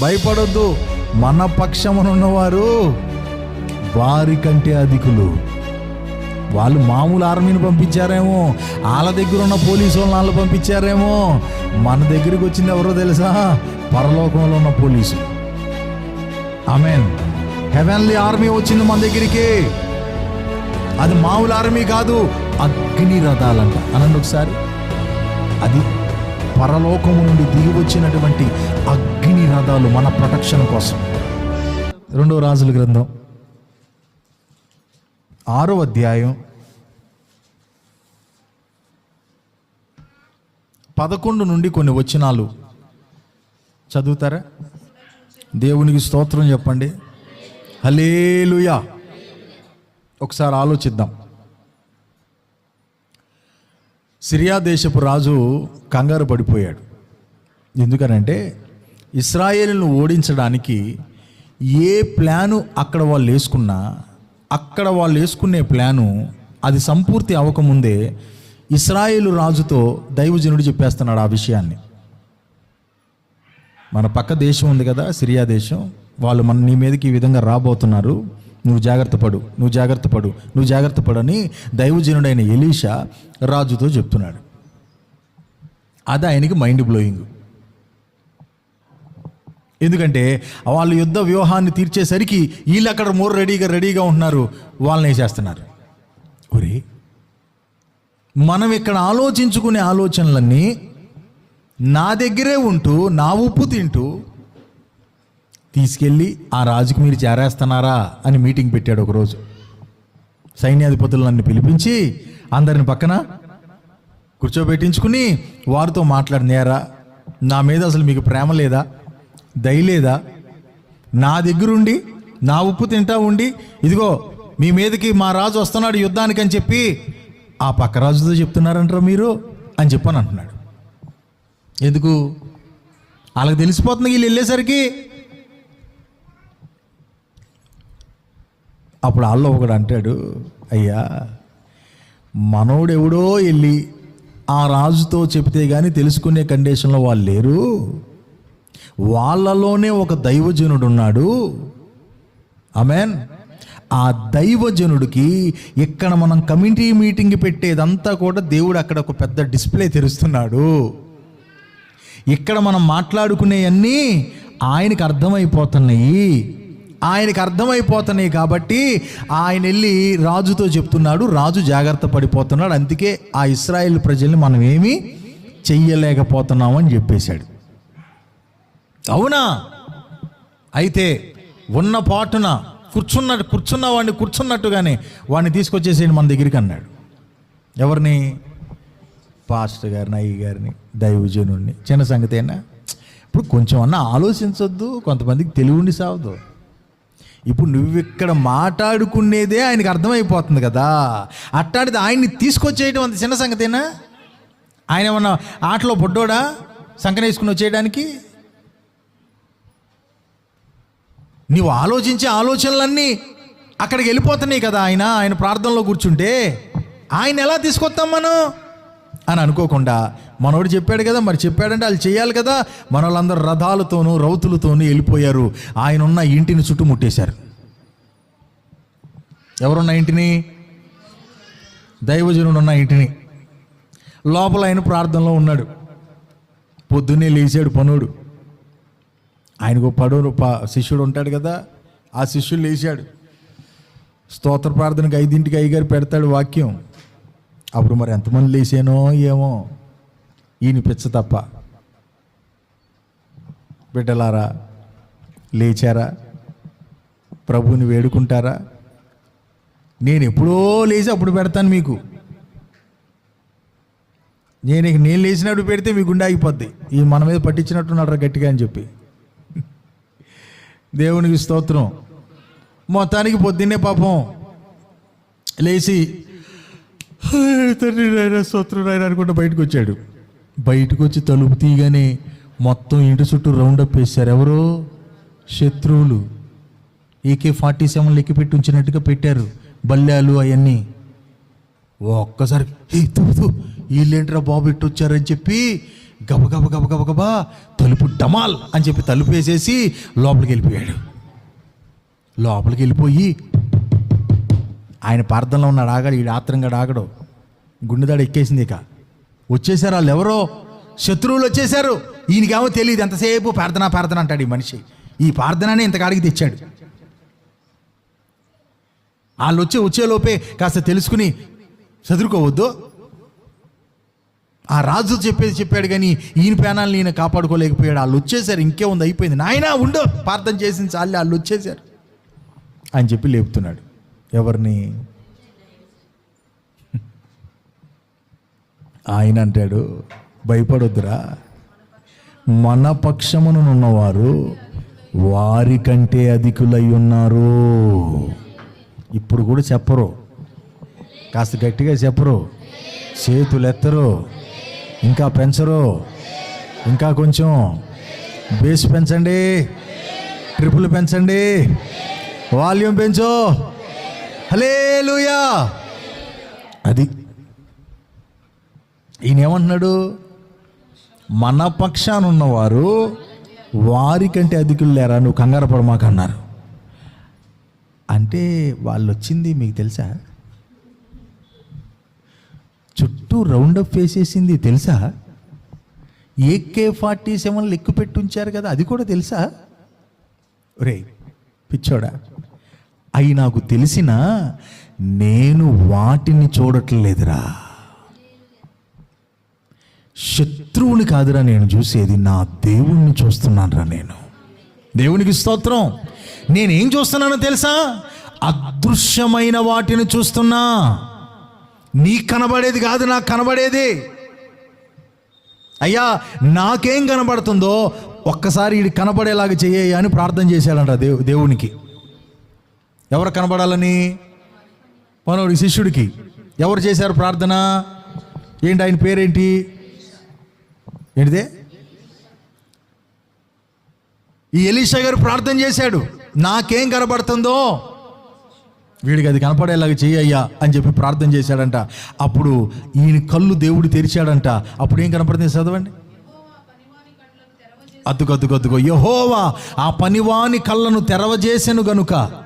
భయపడొద్దు. మన పక్షమునున్నవారు వారి కంటే అధికులు. వాళ్ళు మామూలు ఆర్మీని పంపించారేమో వాళ్ళ దగ్గర ఉన్న పోలీసు వాళ్ళని వాళ్ళు పంపించారేమో. మన దగ్గరికి వచ్చింది ఎవరో తెలుసా? పరలోకంలో ఉన్న పోలీసు. ఆమెన్. హెవెన్లీ ఆర్మీ వచ్చింది మన దగ్గరికి. అది మామూలు ఆర్మీ కాదు అగ్ని రథాలంట. అనండి ఒకసారి. అది పరలోకము నుండి దిగి వచ్చినటువంటి అగ్ని రథాలు మన ప్రొటెక్షన్ కోసం. రెండవ రాజుల గ్రంథం. ఆరో అధ్యాయం. పదకొండు నుండి కొన్ని వచనాలు. చదువుతారా? దేవునికి స్తోత్రం చెప్పండి. హలేలుయా ఒకసారి ఆలోచిద్దాం. సిరియా దేశపు రాజు కంగారు పడిపోయాడు. ఎందుకనంటే ఇస్రాయేల్ను ఓడించడానికి ఏ ప్లాను అక్కడ వాళ్ళు వేసుకున్నా అక్కడ వాళ్ళు వేసుకునే ప్లాను అది సంపూర్తి అవ్వకముందే ఇస్రాయేలు రాజుతో దైవజనుడు చెప్పేస్తున్నాడు ఆ విషయాన్ని. మన పక్క దేశం ఉంది కదా సిరియా దేశం వాళ్ళు మన నీ మీదకి ఈ విధంగా రాబోతున్నారు. నువ్వు జాగ్రత్త పడు నువ్వు జాగ్రత్త పడు నువ్వు జాగ్రత్త పడని దైవజనుడైన ఎలీషా రాజుతో చెప్తున్నాడు. అది ఆయనకి మైండ్ బ్లోయింగ్ ఎందుకంటే వాళ్ళు యుద్ధ వ్యూహాన్ని తీర్చేసరికి వీళ్ళు అక్కడ మోర్ రెడీగా రెడీగా ఉంటున్నారు. వాళ్ళని వేసేస్తున్నారు ఒరే మనం ఇక్కడ ఆలోచించుకునే ఆలోచనలన్నీ నా దగ్గరే ఉంటూ నా ఉప్పు తింటూ తీసుకెళ్ళి ఆ రాజుకి మీరు చేరేస్తున్నారా అని మీటింగ్ పెట్టాడు ఒకరోజు. సైన్యాధిపతులను పిలిపించి అందరిని పక్కన కూర్చోబెట్టించుకుని వారితో మాట్లాడినారా? నా మీద అసలు మీకు ప్రేమ లేదా? దయ లేదా? నా దగ్గరుండి నా ఉప్పు తింటా ఉండి ఇదిగో మీ మీదకి మా రాజు వస్తున్నాడు యుద్ధానికి అని చెప్పి ఆ పక్క రాజుతో చెప్తున్నారంటారా మీరు? అని చెప్పని అంటున్నాడు. ఎందుకు? వాళ్ళకి తెలిసిపోతుంది వీళ్ళు వెళ్ళేసరికి అప్పుడు వాళ్ళు ఒకడు అంటాడు అయ్యా మనోడెవడో వెళ్ళి ఆ రాజుతో చెప్తే కానీ తెలుసుకునే కండిషన్లో వాళ్ళు లేరు. వాళ్ళలోనే ఒక దైవజనుడు ఉన్నాడు అమెన్ ఆ దైవజనుడికి ఇక్కడ మనం కమిటీ మీటింగ్ పెట్టేదంతా కూడా దేవుడు అక్కడ ఒక పెద్ద డిస్ప్లే తెరుస్తున్నాడు. ఇక్కడ మనం మాట్లాడుకునేవన్నీ ఆయనకు అర్థమైపోతున్నాయి. ఆయనకి అర్థమైపోతున్నాయి కాబట్టి ఆయన వెళ్ళి రాజుతో చెప్తున్నాడు. రాజు జాగ్రత్త పడిపోతున్నాడు. అందుకే ఆ ఇస్రాయేల్ ప్రజల్ని మనం ఏమీ చెయ్యలేకపోతున్నాం అని చెప్పేశాడు. అవునా? అయితే ఉన్న పాటున కూర్చున్నట్టు కూర్చున్న వాడిని కూర్చున్నట్టుగానే వాడిని తీసుకొచ్చేసేయండి మన దగ్గరికి అన్నాడు. ఎవరిని? పాస్టర్ గారిని అయ్య గారిని దైవజనుడిని. చిన్న సంగతి అయినా ఇప్పుడు కొంచెం అన్నా ఆలోచించొద్దు. కొంతమందికి తెలివిండి సావదు ఇప్పుడు నువ్వు ఇక్కడ మాట్లాడుకునేదే ఆయనకు అర్థమైపోతుంది కదా. అట్టాడిది ఆయన్ని తీసుకొచ్చేయటం అంత చిన్న సంగతేనా? ఆయన ఏమన్నా ఆటలో బొడ్డోడా? సంకనేసుకుని వచ్చేయడానికి? నీవు ఆలోచించే ఆలోచనలన్నీ అక్కడికి వెళ్ళిపోతున్నాయి కదా ఆయన. ఆయన ప్రార్థనలో కూర్చుంటే. ఆయన ఎలా తీసుకొస్తాం మనం? అని అనుకోకుండా మనోడు చెప్పాడు కదా మరి చెప్పాడంటే వాళ్ళు చేయాలి కదా. మన వాళ్ళందరూ రథాలతోనూ రౌతులతోనూ వెళ్ళిపోయారు. ఆయన ఉన్న ఇంటిని చుట్టుముట్టేశారు. ఎవరున్న ఇంటిని? దైవజనుడు ఉన్న ఇంటిని. లోపల ఆయన ప్రార్థనలో ఉన్నాడు. పొద్దున్నే లేచాడు పనుడు. ఆయనకు పడు ప శిష్యుడు ఉంటాడు కదా ఆ శిష్యుడు లేచాడు. స్తోత్ర ప్రార్థనకి ఐదింటికి అయ్యగారు పెడతాడు వాక్యం. అప్పుడు మరి ఎంతమంది లేచానో ఏమో ఈయన పిచ్చ తప్ప. బిడ్డలారా లేచారా? ప్రభుని వేడుకుంటారా? నేను ఎప్పుడో లేచి అప్పుడు పెడతాను మీకు. నేను నేను లేచినప్పుడు పెడితే మీ గుండె ఆగిపోద్ది. ఈ మన మీద పట్టించినట్టున్నాడు గట్టిగా అని చెప్పి. దేవునికి స్తోత్రం. మొత్తానికి పొద్దున్నే పాపం లేచి తండ్రి నాయన స్తోత్రం నాయన అనుకుంటూ బయటకు వచ్చాడు బయటకు వచ్చి తలుపు తీయగానే మొత్తం ఇంటి చుట్టూ రౌండప్ వేశారు. ఎవరు? శత్రువులు. ఏకే ఫార్టీ సెవెన్ లెక్కి పెట్టి ఉంచినట్టుగా పెట్టారు. బల్లాలు అవన్నీ. ఒక్కసారి తూ, వీళ్ళేంట్రా బాబు ఇట్టు వచ్చారని చెప్పి గబగబ గబ గబ గబ గబా తలుపు డమాల్ అని చెప్పి తలుపు వేసేసి లోపలికి వెళ్ళిపోయాడు. లోపలికి వెళ్ళిపోయి ఆయన ప్రార్థనలో ఉన్నాడు ఆగాడు ఈ ఆత్రంగా ఆగడు. గుండెదాడ ఎక్కేసింది ఇక. వచ్చేసారు వాళ్ళు ఎవరో? శత్రువులు వచ్చేసారు. ఈయనకేమో తెలియదు ఎంతసేపు ప్రార్థన ప్రార్థన అంటాడు ఈ మనిషి. ఈ ప్రార్థననే ఇంతకాడికి తెచ్చాడు. వాళ్ళు వచ్చే వచ్చేలోపే కాస్త తెలుసుకుని చదువుకోవద్దు ఆ రాజు చెప్పేది చెప్పాడు కానీ ఈయన ప్రాణాలను ఈయన కాపాడుకోలేకపోయాడు. వాళ్ళు వచ్చేసారు ఇంకే ఉంది అయిపోయింది. నాయనా ఉండు ప్రార్థన చేసిన చాలే వాళ్ళు వచ్చేసారు అని చెప్పి లేపుతున్నాడు. ఎవరిని? ఆయన అంటాడు భయపడొద్దురా. మన పక్షమునున్నవారు వారి కంటే అధికులై ఉన్నారు. ఇప్పుడు కూడా చెప్పరు. కాస్త గట్టిగా చెప్పరు. చేతులు ఎత్తరు ఇంకా పెంచరు. ఇంకా కొంచెం. బేస్ పెంచండి. ట్రిపుల్ పెంచండి. వాల్యూమ్ పెంచు. హలే అది. ఈయన ఏమంటున్నాడు మన పక్షాన ఉన్నవారు వారికంటే అధికులు లేరా? నువ్వు కంగారు పడమాకన్నారు అంటే వాళ్ళు వచ్చింది మీకు తెలుసా? చుట్టూ రౌండప్ వేసేసింది తెలుసా? ఏకే ఫార్టీ సెవెన్ లెక్కు పెట్టి ఉంచారు కదా అది కూడా తెలుసా? రే పిచ్చోడా. అవి నాకు తెలిసిన నేను వాటిని చూడట్లేదురా. శత్రువుని కాదురా నేను చూసేది నా దేవుణ్ణి చూస్తున్నానురా నేను. దేవునికి స్తోత్రం. నేనేం చూస్తున్నానో తెలుసా? అదృశ్యమైన వాటిని చూస్తున్నా. నీకు కనబడేది కాదు నాకు కనబడేది. అయ్యా నాకేం కనబడుతుందో ఒక్కసారి ఇది కనబడేలాగా చేయ అని ప్రార్థన చేశాడంట దేవు దేవునికి. ఎవరు కనబడాలని? మనోడి శిష్యుడికి. ఎవరు చేశారు ప్రార్థన? ఏంటి ఆయన పేరేంటి? ఏంటిదే? ఈ ఎలీషా గారు ప్రార్థన చేశాడు. నాకేం కనబడుతుందో? వీడికి అది కనపడేలాగా చెయ్యయ్యా అని చెప్పి ప్రార్థన చేశాడంట. అప్పుడు ఈయన కళ్ళు దేవుడు తెరిచాడంట. అప్పుడు ఏం కనపడుతుంది చదవండి. అద్దుకు యహోవా ఆ పనివాని కళ్ళను తెరవజేసెను గనుక.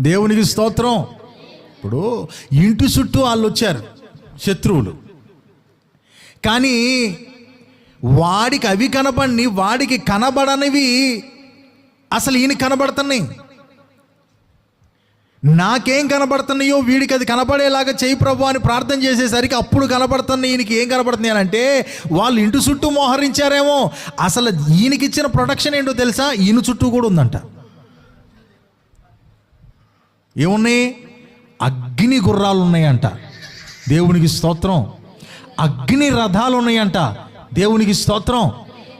దేవునికి స్తోత్రం. ఇప్పుడు ఇంటి చుట్టూ వాళ్ళు వచ్చారు శత్రువులు. కానీ వాడికి అవి కనబడి వాడికి కనబడనివి అసలు ఈయన కనబడుతున్నాయి. నాకేం కనబడుతున్నాయో వీడికి అది కనపడేలాగా చేయి ప్రభు అని ప్రార్థన చేసేసరికి అప్పుడు కనబడుతున్నాయి ఈయనకి ఏం కనబడుతున్నాయి అని అంటే వాళ్ళు ఇంటి చుట్టూ మోహరించారేమో. అసలు ఈయనకిచ్చిన ప్రొటెక్షన్ ఏంటో తెలుసా? ఈయన చుట్టూ కూడా ఉందంట. ఏమున్నాయి? అగ్ని గుర్రాలు ఉన్నాయంట. దేవునికి స్తోత్రం. అగ్ని రథాలు ఉన్నాయంట. దేవునికి స్తోత్రం.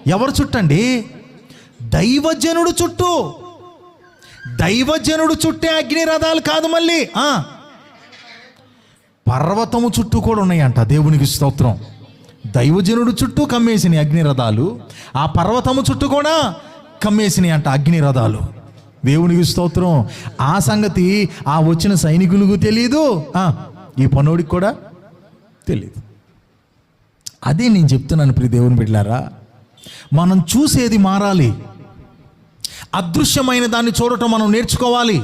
ఎవరు చుట్టండి? దైవజనుడు చుట్టూ. దైవజనుడు చుట్టే అగ్ని రథాలు కాదు మళ్ళీ. పర్వతము చుట్టూ కూడా ఉన్నాయంట దేవునికి స్తోత్రం. దైవజనుడు చుట్టూ కమ్మేసిన అగ్ని రథాలు ఆ పర్వతము చుట్టూ కూడా కమ్మేసినాయి అంట అగ్ని రథాలు. దేవునికి స్తోత్రం. ఆ సంగతి ఆ వచ్చిన సైనికులకు తెలియదు ఈ పనోడికి కూడా తెలియదు అదే నేను చెప్తున్నాను ప్రియ దేవుని బిడ్డారా మనం చూసేది మారాలి. అదృశ్యమైన దాన్ని చూడటం మనం నేర్చుకోవాలి.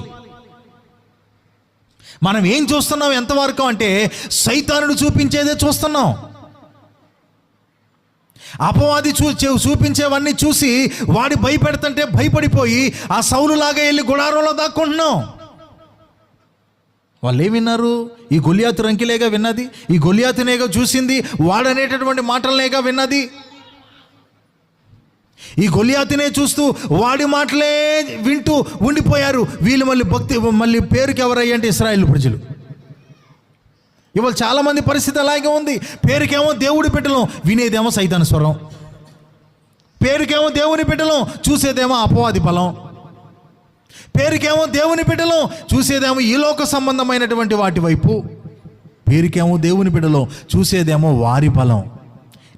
మనం ఏం చూస్తున్నాం? ఎంతవరకు అంటే సైతానుడు చూపించేదే చూస్తున్నాం. అపవాది చూ చూపించేవన్నీ చూసి వాడి భయపెడుతుంటే భయపడిపోయి ఆ సౌలులాగా వెళ్ళి గుడారంలో దాక్కుంటున్నాం. వాళ్ళు ఏం విన్నారు? ఈ గొలియాతు రంకిలేగా విన్నది? ఈ గొలియాతునేగా చూసింది? వాడనేటటువంటి మాటలనేగా విన్నది? ఈ గొలియాతినే చూస్తూ వాడి మాటలే వింటూ ఉండిపోయారు. వీళ్ళు మళ్ళీ భక్తి మళ్ళీ పేరుకి ఎవరయ్య అంటే ఇస్రాయేల్ ప్రజలు. ఇవాళ చాలామంది పరిస్థితి అలాగే ఉంది. పేరుకేమో దేవుడి పెట్టలం వినేదేమో సైతాన స్వరం. పేరుకేమో దేవుని పెట్టలం చూసేదేమో అపవాది బలం. పేరుకేమో దేవుని బిడ్డలం చూసేదేమో ఈ లోక సంబంధమైనటువంటి వాటి వైపు. పేరుకేమో దేవుని బిడ్డలం చూసేదేమో వారి బలం.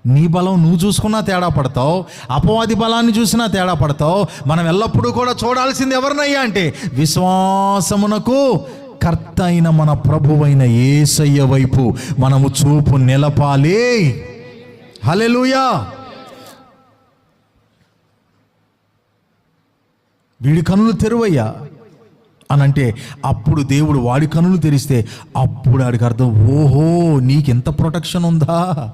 నీ బలం నువ్వు చూసుకున్నా తేడా పడతావు అపవాది బలాన్ని చూసినా తేడా పడతావు. మనం ఎల్లప్పుడూ కూడా చూడాల్సింది ఎవరినయ్యా అంటే విశ్వాసమునకు కర్త అయిన మన ప్రభువైన ఏసయ్య వైపు మనము చూపు నిలపాలి. హలెలుయా వీడి కనులు తెరువయ్యా అని అంటే అప్పుడు దేవుడు వాడి కనులు తెరిస్తే అప్పుడు ఆడికి అర్థం ఓహో నీకెంత ప్రొటెక్షన్ ఉందా?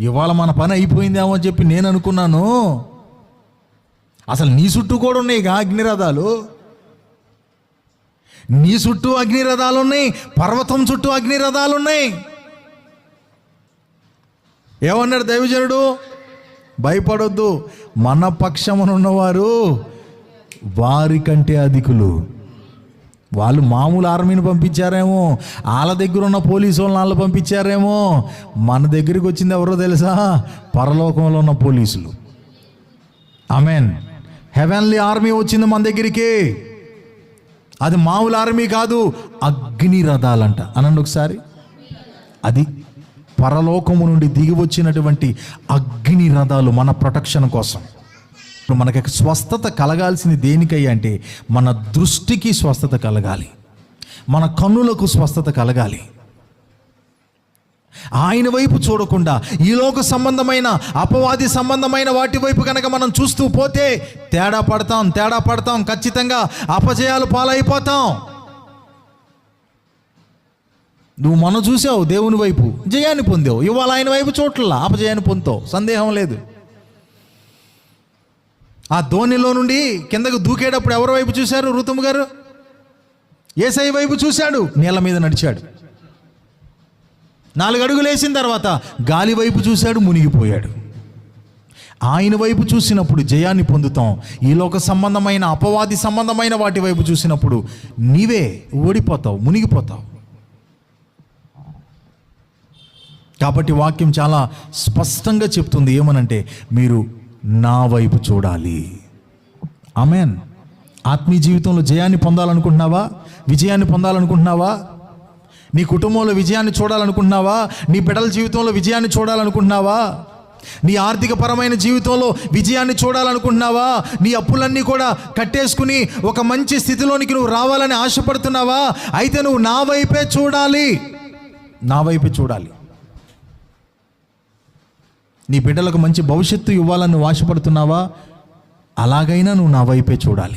ఇవాళ మన పని అయిపోయిందేమో అని చెప్పి నేను అనుకున్నాను. అసలు నీ చుట్టూ కూడా ఉన్నాయి ఇక అగ్నిరథాలు. నీ చుట్టూ అగ్నిరథాలు ఉన్నాయి పర్వతం చుట్టూ అగ్నిరథాలు ఉన్నాయి. ఏమన్నాడు దైవజనుడు? భయపడొద్దు మన పక్షమునున్నవారు వారి కంటే అధికులు. వాళ్ళు మామూలు ఆర్మీని పంపించారేమో వాళ్ళ దగ్గర ఉన్న పోలీసు వాళ్ళని వాళ్ళు పంపించారేమో. మన దగ్గరికి వచ్చింది ఎవరో తెలుసా? పరలోకంలో ఉన్న పోలీసులు. అమెన్ హెవెన్లీ ఆర్మీ వచ్చింది మన దగ్గరికి. అది మామూలు ఆర్మీ కాదు అగ్ని రథాలంట. అనండి ఒకసారి. అది పరలోకము నుండి దిగి వచ్చినటువంటి అగ్ని రథాలు మన ప్రొటెక్షన్ కోసం. మనకి స్వస్థత కలగాల్సింది దేనికై అంటే మన దృష్టికి స్వస్థత కలగాలి. మన కన్నులకు స్వస్థత కలగాలి. ఆయన వైపు చూడకుండా ఈ లోక సంబంధమైన అపవాది సంబంధమైన వాటి వైపు కనుక మనం చూస్తూ పోతే తేడా పడతాం తేడా పడతాం ఖచ్చితంగా అపజయాలు పాలైపోతాం. నువ్వు మనం చూసావు దేవుని వైపు జయాన్ని పొందావు. ఇవాళ ఆయన వైపు చోట్ల అపజయాన్ని పొందుతావు. సందేహం లేదు. ఆ ధోనిలో నుండి కిందకు దూకేటప్పుడు ఎవరి వైపు చూశారు రుతుము గారు? ఏసై వైపు చూశాడు నీళ్ళ మీద నడిచాడు. నాలుగు అడుగులు వేసిన తర్వాత గాలి వైపు చూశాడు మునిగిపోయాడు. ఆయన వైపు చూసినప్పుడు జయాన్ని పొందుతాం. ఈ లోక సంబంధమైన అపవాది సంబంధమైన వాటి వైపు చూసినప్పుడు నీవే ఓడిపోతావు మునిగిపోతావు. కాబట్టి వాక్యం చాలా స్పష్టంగా చెప్తుంది. ఏమనంటే మీరు నా వైపు చూడాలి. ఆమెన్. ఆత్మీయ జీవితంలో జయాన్ని పొందాలనుకుంటున్నావా? విజయాన్ని పొందాలనుకుంటున్నావా? నీ కుటుంబంలో విజయాన్ని చూడాలనుకుంటున్నావా? నీ బిడ్డల జీవితంలో విజయాన్ని చూడాలనుకుంటున్నావా? నీ ఆర్థిక పరమైన జీవితంలో విజయాన్ని చూడాలనుకుంటున్నావా? నీ అప్పులన్నీ కూడా కట్టేసుకుని ఒక మంచి స్థితిలోనికి నువ్వు రావాలని ఆశపడుతున్నావా? అయితే నువ్వు నా వైపే చూడాలి. నా వైపే చూడాలి. నీ బిడ్డలకు మంచి భవిష్యత్తు ఇవ్వాలని నువ్వు ఆశపడుతున్నావా అలాగైనా నువ్వు నా వైపే చూడాలి.